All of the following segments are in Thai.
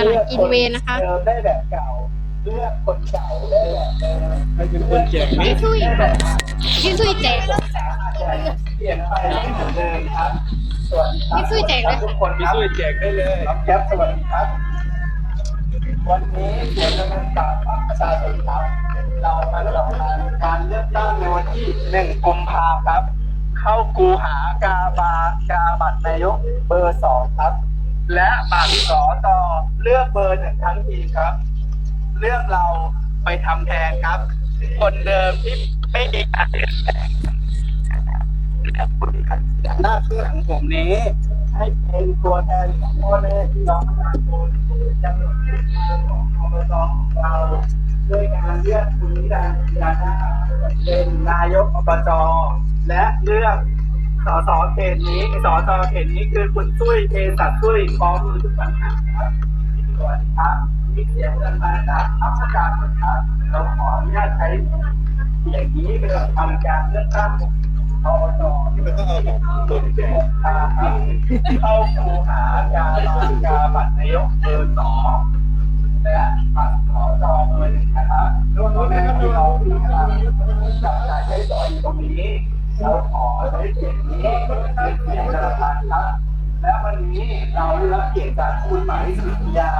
ตลาดกินเวนะคะ ได้แบบเก่าเลือกคนเก่าได้แบบเดิมใครเป็นคนแจกนี้พี่ซุยพี่ซุยแจก เปลี่ยนไปไม่เหมือนเดิมครับสวัสดีครับพี่ซุยแจกเลยทุกคนพี่ครับ ช่วยแจกได้เลย น้องแก๊ปสวัสดีครับ วันนี้เสียงกำลังจากภาคประชาชนครับเรามาลงการเลือกตั้งในวันที่หนึ่งกุมภาครับ เข้ากูหากาบากาบัตรนายกเบอร์สองครับ และบัตรสอตอ เลือกเบอร์หนึ่งทั้งทีครับ เลือกเราไปทำแทนครับ คนเดิมที่ไม่มีการเปลี่ยนแปลงหน้าที่ของผมนี้ ให้เป็นตัวแทนของพ่อแม่พี่น้องประชาชนจังหวัดของอบตของเราด้วยการเลือกคุณนิรันดร์ยานาเป็นนายกอบจและเลือกสสเขตนี้สสเขตนี้คือคุณตุ้ยเทสัตตุ้ยพร้อมมือทุกปัญหาครับ สวัสดีครับนี่เสียงเดินมาจากพักประชาชนครับเราขออนุญาตใช้เสียงนี้เป็นทำการเลือกตั้งอบจที่มันต้องเอาของตัวแจกเข้าคูหากาบากาบัตรนายกเบอร์สองและบัตรสอจอเบอร์หนึ่งนะครับร่วมแม่พี่น้องที่กำลังจับจ่ายใช้สอยตรงนี้เราขอใช้เสียงนี้เป็นเสียงประธานครับ และวันนี้เราได้รับเกียรติจากคุณหมายสุริยา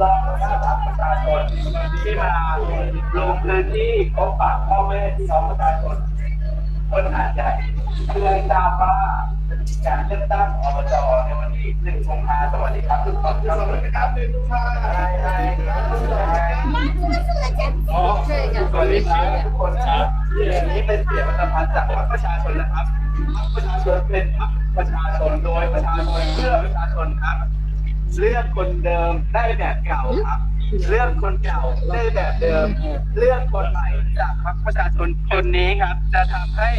รองหัวหน้าพรรคประชาชนที่มาลงพื้นที่พบปะพ่อแม่พี่น้องประชาชนคนหาดใหญ่เพื่อให้ทราบว่าจะมีการเลือกตั้งอบจในวันที่หนึ่งกุมภาพันธ์สวัสดีครับทุกคนครับสวัสดีครับหนึ่งกุมภาพันธ์ใช่ใช่อ๋อสวัสดีครับทุกคนครับ เสียงนี้เป็นเสียงประชาพันธ์จากพรรคประชาชนนะครับพรรคประชาชนเป็นพรรคประชาชนโดยประชาชนเพื่อประชาชนครับ เลือกคนเดิมได้แบบเก่าครับ เลือกคนเก่าได้แบบเดิม เลือกคนใหม่จากพรรคประชาชนคนนี้ครับ จะทำให้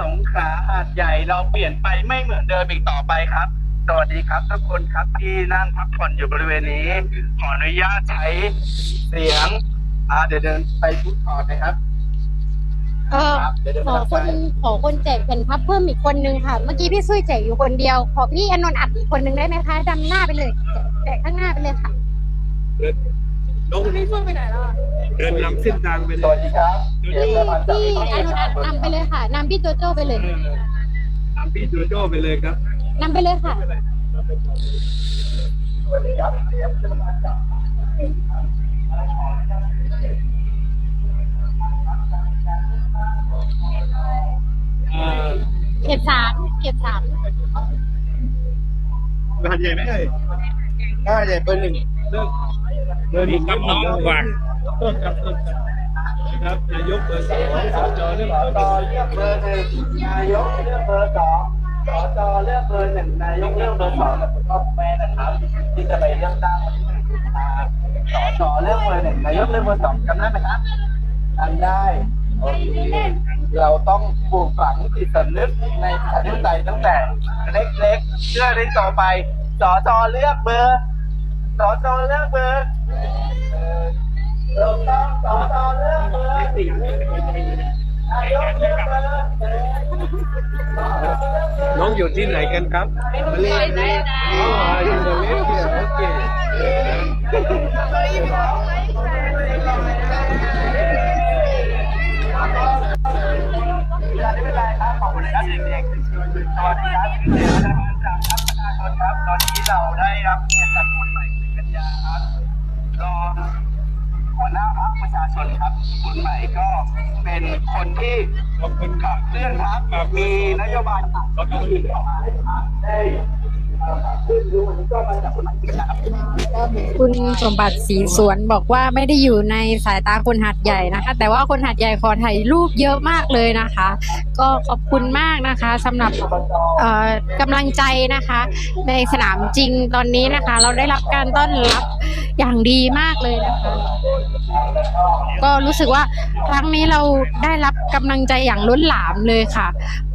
สงขลาหาดใหญ่เราเปลี่ยนไปไม่เหมือนเดิมอีกต่อไปครับ สวัสดีครับทุกคนครับที่นั่งพักผ่อนอยู่บริเวณนี้ ขออนุญาตใช้เสียงอ่าเดี๋ยวเดินไปทุกถอดนะครับ เออครับเดี๋ยวเดินขไปอทางคซ้านยขอคนแจกแผ่นพับเพิ่มอีกคนนึงค่ะ เมื่อกี้พี่ซุยแจกอยู่คนเดียว ขอพี่อนนท์อัดอีกคนนึงได้ไหมคะดำหน้าไปเลยแจกข้างหน้าไปเลยค่ะน้องนี่ช่วยไปไหนล่ะเดินนำเส้นทางไปสเลวัยสดีครับพี่พี่อนนท์อัดนำไปเลยค่ะนำพี่โจโจ้ไปเลยนำพี่โจโจ้ไปเลยครับนำไปเลยค่ะสวัสดีครับ เขตสามเขตสามหาดใหญ่ไหมเอ่ยง่ายเลยเบอร์หนึ่งเลิกเดินอีกครับน้องกว่าต้นครับต้นครับนะครับนายกเบอร์สองสจเรื่องสจเลือกเบอร์หนึ่งนายกเลือกเบอร์สองสจเลือกเบอร์หนึ่งนายกเลือกเบอร์สองกับพ่อแม่นะครับ ที่จะไปเลือกตั้งสจเลือกเบอร์หนึ่งนายกเลือกเบอร์สองจำได้ไหมครับ จำได้โอเคเราต้องปลูกฝังจิตสำนึกในประชาธิปไตยตั้งแต่เล็กๆเพื่อได้ต่อไปสจเลือกเบอร์สจเลือกเบอร์เราต้องสจเลือกเบอร์นายกเลือกเบอร์น้องอยู่ที่ไหนกันครับมาเลเซียอ๋ออยู่มาเลเซียโอเค ครับขอบคุณครับเด็กๆสวัสดีครับเด็กๆจากพักประชาชนครับ ตอนนี้เราได้รับเกียรติจากคุณใหม่คุณกัญญาครับรองหัวหน้าพักประชาชนครับ คุณใหม่ก็เป็นคนที่ขอบคุณคขัรับบเคลื่อนพักมีนโยบายต่างๆที่ออกมาให้พรรคได้เอ่อขับเคุณสมบัติสีสวนบอกว่าไม่ได้อยู่ในสายตาคนหัดใหญ่นะคะ แต่ว่าคนหัดใหญ่ขอถ่ายรูปเยอะมากเลยนะคะ ก็ขอบคุณมากนะคะสำหรับเอ่อกำลังใจนะคะ ในสนามจริงตอนนี้นะคะ เราได้รับการต้อนรับอย่างดีมากเลยนะคะ ก็รู้สึกว่าครั้งนี้เราได้รับกำลังใจอย่างล้นหลามเลยค่ะ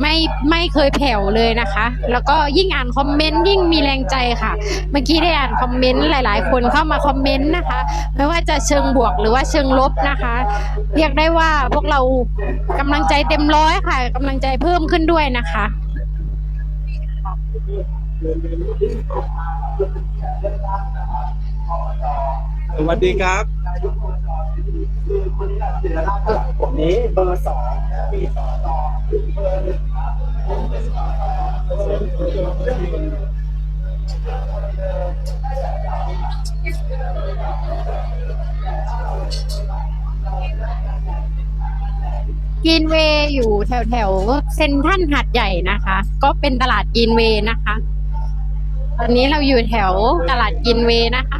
ไม่ไม่เคยแผ่วเลยนะคะ แล้วก็ยิ่งอ่านคอมเมนต์ยิ่งมีแรงใจค่ะ เมื่อกี้ได้อ่านคอมเมนต์หลาย ๆ คนเข้ามาคอมเมนต์นะคะ ไม่ว่าจะเชิงบวกหรือว่าเชิงลบนะคะ เรียกได้ว่าพวกเรากำลังใจเต็มร้อยค่ะกำลังใจเพิ่มขึ้นด้วยนะคะเลือกตั้งนะครับขสวัสดีครับคือคนนี้แหละศิลปะผมนี้เบอร์สองมีสอต่อเบอร์หนึ่งผมเป็นสอต่อเบอร์หนึ่ง กินเวย์อยู่แถวแถวเซ็นทรัลหัดใหญ่นะคะ ก็เป็นตลาดกินเวย์นะคะ ตอนนี้เราอยู่แถวตลาดกินเวย์นะคะ